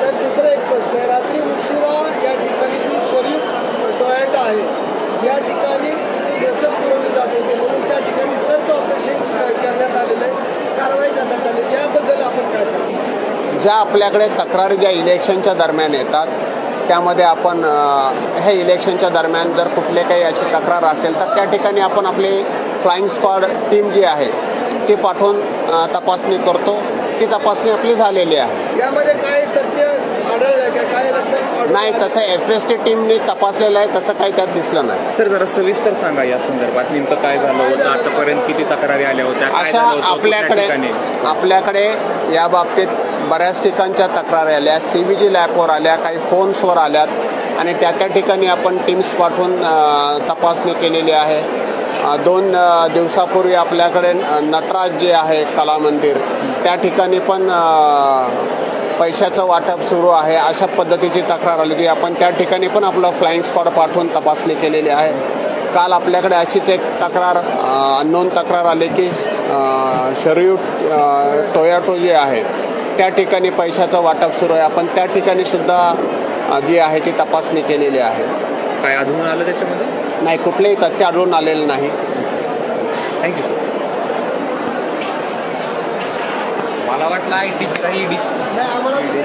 Sir एक प्रश्न आहे. रात्री उशिरा या ठिकाणी जी शरीफ टॉयलेट आहे या ठिकाणी केसर पुरवली जात होती. म्हणून त्या ठिकाणी सर्च ऑपरेशन करण्यात आलेलं आहे. कारवाई करण्यात आली याबद्दल आपण काय सांगू? ज्या आपल्याकडे तक्रारी ज्या इलेक्शनच्या दरम्यान येतात त्यामध्ये आपण हे इलेक्शनच्या दरम्यान जर कुठले काही याची तक्रार असेल तर त्या ठिकाणी आपण आपली फ्लाईंग स्क्वॉड टीम जी आहे ती पाठवून तपासणी करतो. ती तपासणी आपली झालेली आहे. यामध्ये काय तथ्य आढळलं का? काय रद्द नाही तसं एफ एस टी टीमनी तपासलेलं आहे तसं काही त्यात दिसलं नाही. सर जरा सविस्तर सांगा या संदर्भात नेमकं काय झालं होतं? आतापर्यंत किती तक्रारी आल्या होत्या? काय अशा झालं होतं? कुठल्या आपल्याकडे ठिकाणी? आपल्याकडे या बाबतीत बऱ्याच ठिकाणच्या तक्रारी आल्या. सी बी जी लॅपवर आल्या काही फोन्सवर आल्यात. आणि त्या त्या ठिकाणी आपण टीम्स पाठवून अ, तपासणी केलेली आहे. दोन दिवसापूर्वी आपल्याकडे नटराज जे आहे कला मंदिर त्या ठिकाणी पण पैशाचं वाटप सुरू आहे. अशा पद्धतीची तक्रार आली होती. आपण त्या ठिकाणी पण आपलं फ्लाईंग स्क्वॉड पाठवून तपासणी केलेली आहे. काल आपल्याकडे अशीच एक तक्रार अननोन तक्रार आली की शरयू टोयाटो जे आहे त्या ठिकाणी पैशाचं वाटप सुरू आहे. आपण त्या ठिकाणी सुद्धा जी आहे ती तपासणी केलेली आहे. काय आढळून आलं त्याच्यामध्ये? नाही कुठलेही तथ्य आढळून आलेलं नाही. थँक्यू सर मला वाटलं आय टी काही नाही आम्हाला ते